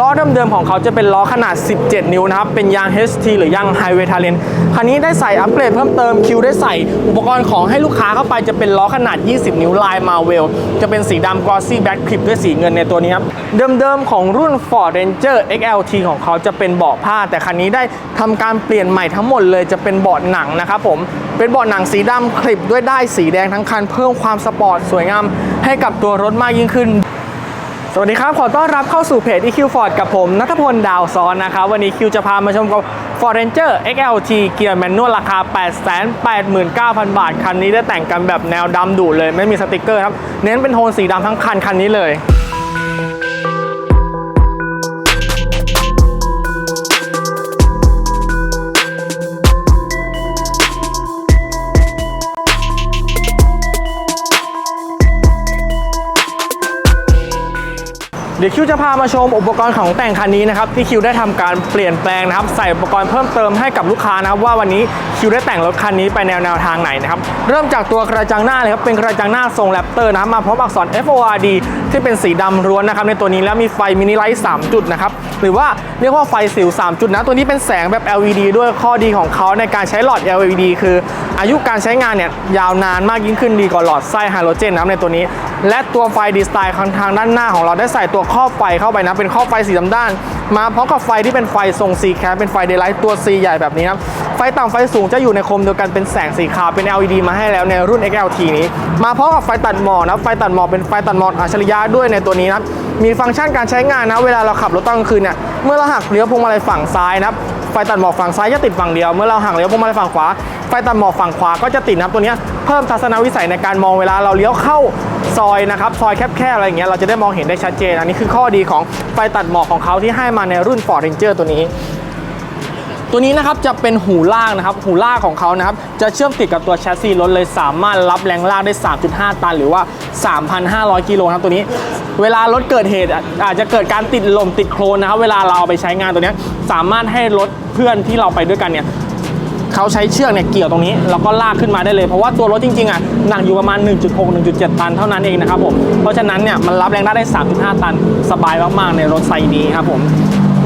ล้อเดิมๆของเขาจะเป็นล้อขนาด 17 นิ้วนะครับ เป็นยาง HT หรือยาง Highway Talent คันนี้ได้ใส่อัปเกรดเพิ่มเติมคิวได้ใส่อุปกรณ์ของให้ลูกค้าเข้าไปจะเป็นล้อขนาด 20 นิ้วลาย Marvel จะเป็นสีดำ Glossy Black Clip ด้วยสีเงินในตัวนี้ครับเดิมๆของรุ่น Ford Ranger XLT ของเขาจะเป็นเบาะผ้า แต่คันนี้ได้ทำการเปลี่ยนใหม่ทั้งหมดเลยจะเป็นเบาะหนังนะครับผมเป็นเบาะหนังสีดำคลิปด้วยได้สีแดงทั้งคันเพิ่มความสปอร์ตสวยงามให้กับตัวรถมากยิ่งขึ้น สวัสดีครับ ขอต้อนรับเข้าสู่เพจ EQ Ford กับผมนัทพลดาวซ้อนนะครับ วันนี้คิวจะพามาชมกับ Ford Ranger XLT เกียร์แมนนวลราคา 889,000 บาท คันนี้ได้แต่งกันแบบแนวดำดุเลย ไม่มีสติกเกอร์ครับ เน้นเป็นโทนสีดำทั้งคันคันนี้เลย ดี๋ยวคิวจะพามาชมอุปกรณ์ของแต่งคันนี้นะครับที่คิวได้ทำการเปลี่ยนแปลงนะครับใส่อุปกรณ์เพิ่มเติมให้กับลูกค้านะครับว่าวันนี้คิวได้แต่งรถคันนี้ไปแนวแนวทางไหนนะครับเริ่มจากตัวกระจังหน้าเลยครับเป็นกระจังหน้าทรงแรปเตอร์นะครับมาพร้อมอักษร FORD ที่เป็นสีดำล้วนนะครับในตัวนี้แล้วมีไฟมินิไลท์3จุดนะครับหรือว่าเรียกว่าไฟสิว 3 จุดนะตัวนี้เป็นแสงแบบ LED ด้วยข้อดีของเขาในการใช้หลอด LED คือ อายุการใช้งานเนี่ยยาวนานมากยิ่งขึ้นดีกว่าหลอดไส้ไฮโดรเจนนะครับในตัวนี้ และตัวไฟดีสไตล์ทางด้านหน้าของเราได้ใส่ตัวครอบไฟเข้าไปนะเป็นครอบไฟสีดำด้าน มาพร้อมกับไฟที่เป็นไฟทรง C แคปเป็นไฟเดย์ไลท์ตัว C ใหญ่แบบนี้ครับไฟต่ำไฟสูงจะอยู่ในโคมเดียวกันเป็นแสงสีขาวเป็น LED มาให้แล้วในรุ่น XLT นี้ มาพร้อมกับไฟตัดหมอกนะไฟตัดหมอกเป็นไฟตัดหมอกอัจฉริยะด้วยในตัวนี้นะมีฟังก์ชันการใช้งานนะ เวลาเราขับรถตอนกลางคืนเนี่ยเมื่อเราหักเลี้ยวพวงมาลัยฝั่งซ้ายนะไฟตัดหมอกฝั่งซ้ายจะติดฝั่งเดียว เมื่อเราหักเลี้ยวพวงมาลัยฝั่งขวาไฟตัดหมอกฝั่งขวาก็จะติดนะตัวนี้เพิ่มทัศนวิสัยในการมองเวลาเราเลี้ยวเข้า ซอยนะครับซอยแคบๆอะไรอย่างเงี้ยเราจะได้มองเห็นได้ชัดเจน อันนี้คือข้อดีของไฟตัดหมอกของเขาที่ให้มาในรุ่น Ford Ranger ตัวนี้ ตัวนี้นะครับจะเป็นหูลากนะครับหูลากของเขานะครับจะเชื่อมติดกับตัวแชสซีรถเลยสามารถรับแรงลากได้ 3.5 ตัน หรือว่า 3,500 กิโลครับตัวนี้เวลารถเกิดเหตุอาจจะเกิดการติดลมติดโคลนนะครับเวลาเราเอาไปใช้งานตัวนี้สามารถให้รถเพื่อนที่เราไปด้วยกันเนี่ย เขาใช้เชือกเนี่ยเกี่ยวตรงนี้แล้วก็ลากขึ้นมาได้เลยเพราะว่าตัวรถจริงๆอะหนักอยู่ประมาณ 1.6 1.7 ตันเท่านั้นเองนะครับผมเพราะฉะนั้นเนี่ยมันรับแรงลากได้ 3.5 ตัน สบายมากๆในรถไซนี้ครับผม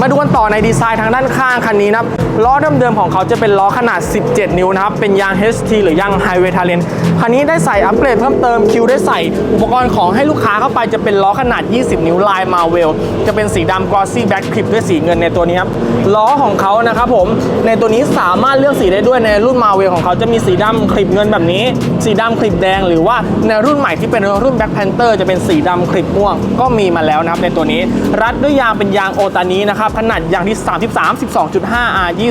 มาดูกันต่อในดีไซน์ทางด้านข้างคันนี้นะครับ ล้อเดิมๆของเขาจะเป็นล้อขนาด 17 นิ้วนะครับ เป็นยาง HT หรือยาง Highway Talent คันนี้ได้ใส่อัปเกรดเพิ่มเติมคิวได้ใส่อุปกรณ์ของให้ลูกค้าเข้าไปจะเป็นล้อขนาด 20 นิ้วลาย Marvel จะเป็นสีดำ Glossy Black Clip ด้วยสีเงินในตัวนี้ครับล้อของเขานะครับผมในตัวนี้สามารถเลือกสีได้ด้วยในรุ่น Marvel ของเขาจะมีสีดำคลิปเงินแบบนี้ สีดำคลิปแดง หรือว่าในรุ่นใหม่ที่เป็นรุ่น Black Panther จะเป็นสีดำคลิปม่วง ก็มีมาแล้วนะครับในตัวนี้ รัดด้วยยางเป็นยางโอตานี้นะครับขนาดยางที่ 33 12.5 R 20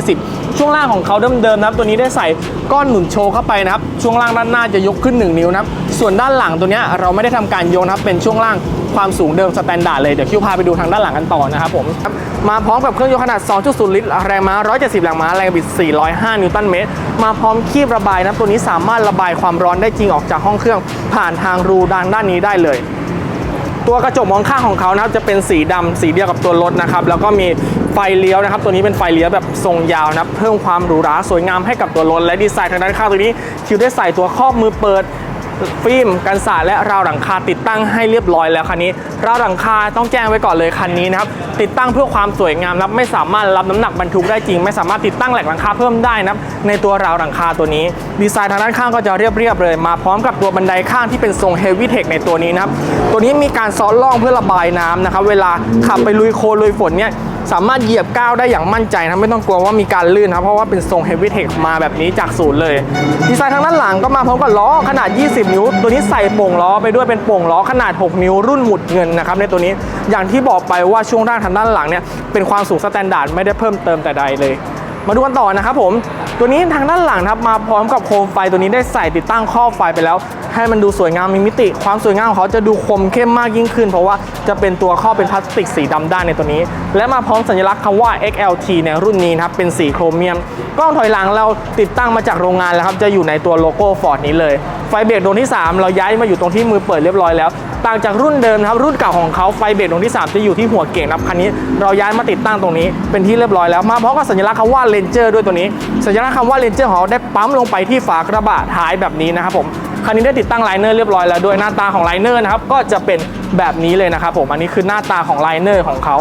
ช่วงล่างของเขาเดิมๆนะครับ ตัวนี้ได้ใส่ก้อนหนุนโชว์เข้าไปนะครับ ช่วงล่างด้านหน้าจะยกขึ้น 1 นิ้วนะครับ ส่วนด้านหลังตัวนี้เราไม่ได้ทำการโยนนะครับ เป็นช่วงล่างความสูงเดิมสแตนดาร์ดเลย เดี๋ยวคิวพาไปดูทางด้านหลังกันต่อนะครับผม มาพร้อมกับเครื่องยนต์ขนาด 2.0 ลิตร แรงม้า 170 แรงม้า แรงบิด 405 นิวตันเมตร มาพร้อมคีบระบายนะตัวนี้สามารถระบายความร้อนได้จริงออกจากห้องเครื่อง ผ่านทางรูด้านด้านนี้ได้เลยตัวกระจกมองข้างของเขานะครับจะเป็นสีดำสีเดียวกับตัวรถนะครับแล้วก็มี ไฟเลี้ยวนะครับ ตัวนี้เป็นไฟเลี้ยวแบบทรงยาวนะเพิ่มความหรูหราสวยงามให้กับตัวรถและดีไซน์ทางด้านข้างตัวนี้ คิวได้ใส่ตัวครอบมือเปิดฟิล์มกันสาดและราวหลังคาติดตั้งให้เรียบร้อยแล้วคันนี้ ราวหลังคาต้องแจ้งไว้ก่อนเลยคันนี้นะครับติดตั้งเพื่อความสวยงามนะครับไม่สามารถรับน้ำหนักบรรทุกได้จริง ไม่สามารถติดตั้งแหลกหลังคาเพิ่มได้นะในตัวราวหลังคาตัวนี้ ดีไซน์ทางด้านข้างก็จะเรียบๆเลย มาพร้อมกับตัวบันไดข้างที่เป็นทรงเฮฟวี่เทคในตัวนี้นะครับตัวนี้มีการซ้อนล่องเพื่อระบายน้ำนะครับเวลาขับไปลุยโคลนลุยฝนเนี่ย สามารถเหยียบก้าวได้อย่างมั่นใจนะไม่ต้องกลัวว่ามีการลื่นครับเพราะว่าเป็นทรง Heavy Tech มาแบบนี้จากศูนย์เลย ดีไซน์ทางด้านหลังก็มาพร้อมกับล้อขนาด 20 นิ้ว ตัวนี้ใส่โป่งล้อไปด้วยเป็นโป่งล้อขนาด 6 นิ้วรุ่นหมุดเงินนะครับในตัวนี้อย่างที่บอกไปว่าช่วงด้านทางด้านหลังเนี่ยเป็นความสูงสแตนดาร์ดไม่ได้เพิ่มเติมแต่ใดเลย มาดูกันต่อนะครับผม ตัวนี้ทางด้านหลังนะครับมาพร้อมกับโคมไฟตัวนี้ได้ใส่ติดตั้งข้อบไฟไปแล้ว ให้มันดูสวยงามมีมิติ ความสวยงามของเขาจะดูคมเข้มมากยิ่งขึ้น เพราะว่าจะเป็นตัวข้อบเป็นพลาสติกสีดำด้านในตัวนี้ และมาพร้อมสัญลักษณ์คำว่า XLT ในรุ่นนี้นะครับเป็นสีโครเมียม กล้องถอยหลังเราติดตั้งมาจากโรงงานแล้วครับจะอยู่ในตัวโลโก้ฟอร์ดนี้เลยไฟเบรกดวงที่ 3 เราย้ายมาอยู่ตรงที่มือเปิดเรียบร้อยแล้ว่างจากรุ่นเดิมครับรุ่นเก่าของเขาไฟเบรกดวงที่ 3 จะอยู่ที่หัวเก่งนะครับคันนี้เราย้ายมาติดตั้งตรงนี้เป็นที่เรียบร้อยแล้วมาเพราะกับสัญลักษณ์คำว่าเลนเจอร์ด้วยตัวนี้ สัญลักษณ์คำว่าเลนเจอร์ของเขาได้ปั๊มลงไปที่ฝากระบะท้ายแบบนี้นะครับผมคันนี้ได้ติดตั้งไลเนอร์เรียบร้อยแล้วด้วยหน้าตาของไลเนอร์นะครับก็จะเป็นแบบนี้เลยนะครับผมอันนี้คือหน้าตาของไลเนอร์ของเขา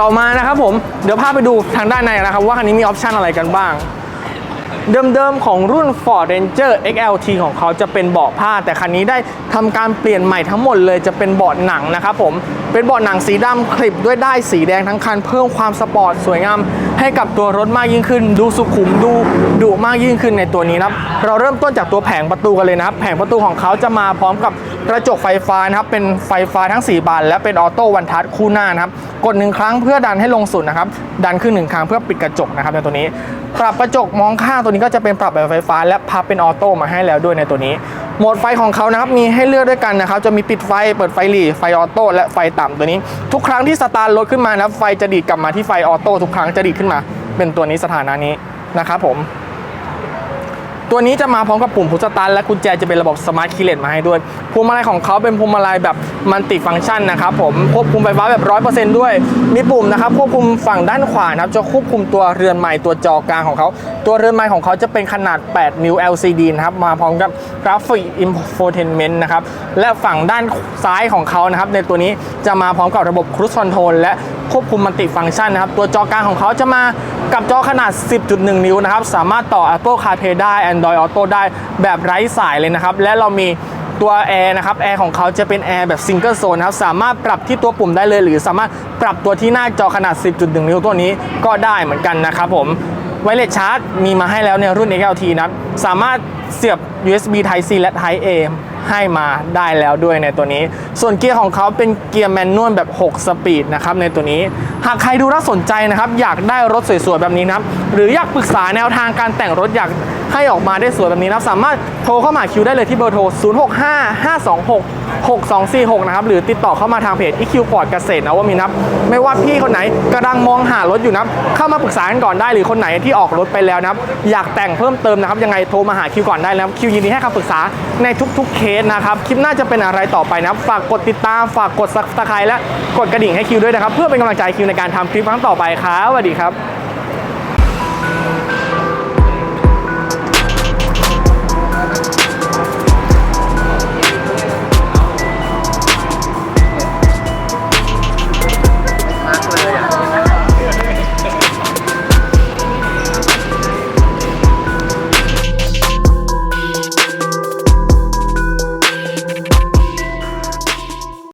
ต่อมานะครับผมเดี๋ยวพาไปดูทางด้านในนะครับว่าคันนี้มีออปชันอะไรกันบ้าง เดิมๆ ของรุ่น Ford Ranger XLT ของเขาจะเป็นเบาะผ้า แต่คันนี้ได้ทำการเปลี่ยนใหม่ทั้งหมดเลยจะเป็นเบาะหนังนะครับผม เป็นเบาะหนังสีดำคลิปด้วยได้ายสีแดงทั้งคันเพิ่มความสปอร์ตสวยงาม ให้กับตัวรถมากยิ่งขึ้น ดูสุขุมดูดุมากยิ่งขึ้นในตัวนี้นะครับเราเริ่มต้นจากตัวแผงประตูกันเลยนะครับ แผงประตูของเขาจะมาพร้อมกับกระจกไฟฟ้านะครับเป็นไฟฟ้าทั้ง 4 บาน และเป็นออโต้วันทัชคู่หน้านะครับกดหนึ่งครั้งเพื่อดันให้ลงสุดนะครับดันขึ้นหนึ่งครั้งเพื่อปิดกระจกนะครับในตัวนี้ ปรับกระจกมองข้างตัวนี้ก็จะเป็นปรับแบบไฟฟ้า และพับเป็นออโต้มาให้แล้วด้วยในตัวนี้ โหมดไฟของเขานะครับมีให้เลือกด้วยกันนะครับจะมีปิดไฟเปิดไฟหลีไฟออโต้และไฟต่ำตัวนี้ ทุกครั้งที่สตาร์ทรถขึ้นมานะไฟจะดีดกลับมาที่ไฟออโต้ทุกครั้งจะดีดขึ้นมา เป็นตัวนี้สถานะนี้นะครับผม ตัวนี้จะมาพร้อมกับปุ่มพุชตาร์ทและกุญแจจะเป็นระบบสมาร์ทคีย์เลสมาให้ด้วยพวงมาลัยของเขาเป็นพวงมาลัยแบบมัลติฟังก์ชันนะครับผมควบคุมไฟฟ้าแบบ 100%ด้วย มีปุ่มนะครับควบคุมฝั่งด้านขวานะครับจะควบคุมตัวเรือนไม้ตัวจอกลางของเขา ตัวเรือนไม้ของเขาจะเป็นขนาด 8 นิ้ว LCD นะครับมาพร้อมกับกราฟิกอินโฟเทนเมนต์นะครับและฝั่งด้านซ้ายของเขานะครับในตัวนี้จะมาพร้อมกับระบบครู i คอนโทรลและควบคุมมัลติฟังก์ชันนะครับตัวจอกลางของเขาจะมา กับจอขนาด 10.1 นิ้วนะครับ สามารถต่อ Apple CarPlay ได้ Android Auto ได้แบบไร้สายเลยนะครับ และเรามีตัวแอร์นะครับแอร์ของเขาจะเป็นแอร์แบบซิงเกิลโซนนะครับสามารถปรับที่ตัวปุ่มได้เลย หรือสามารถปรับตัวที่หน้าจอขนาด 10.1 นิ้วตัวนี้ก็ได้เหมือนกันนะครับผม ไวเลสชาร์จมีมาให้แล้วในรุ่น XLT นะครับสามารถเสียบ USB Type C และ Type A ให้มาได้แล้วด้วยในตัวนี้ ส่วนเกียร์ของเขาเป็นเกียร์แมนนวลแบบ 6 สปีดนะครับในตัวนี้ หากใครดูน่าสนใจนะครับ อยากได้รถสวยๆแบบนี้นะครับ หรืออยากปรึกษาแนวทางการแต่งรถอยากให้ออกมาได้สวยแบบนี้นะครับ สามารถโทรเข้ามาคิวได้เลยที่เบอร์โทร 0655266246 นะครับ หรือติดต่อเข้ามาทางเพจ EQ Ford เกษตรนะวมินทร์นะครับ ไม่ว่าพี่คนไหนกำลังมองหารถอยู่นะเข้ามาปรึกษากันก่อนได้หรือคนไหนที่ออกรถไปแล้วนะครับ อยากแต่งเพิ่มเติมนะครับ ยังไงโทรมาหาคิวก่อนได้นะครับ คิวยินดีให้คำปรึกษาในทุกๆเคสนะครับ คลิปหน้าจะเป็นอะไรต่อไปนะครับ ฝากกดติดตาม ฝากกดซับสไครต์และกดกระดิ่งให้คิวด้วยนะครับ เพื่อเป็นกำลังใจคิวในการทำคลิปครั้งต่อไปครับสวัสดีครับ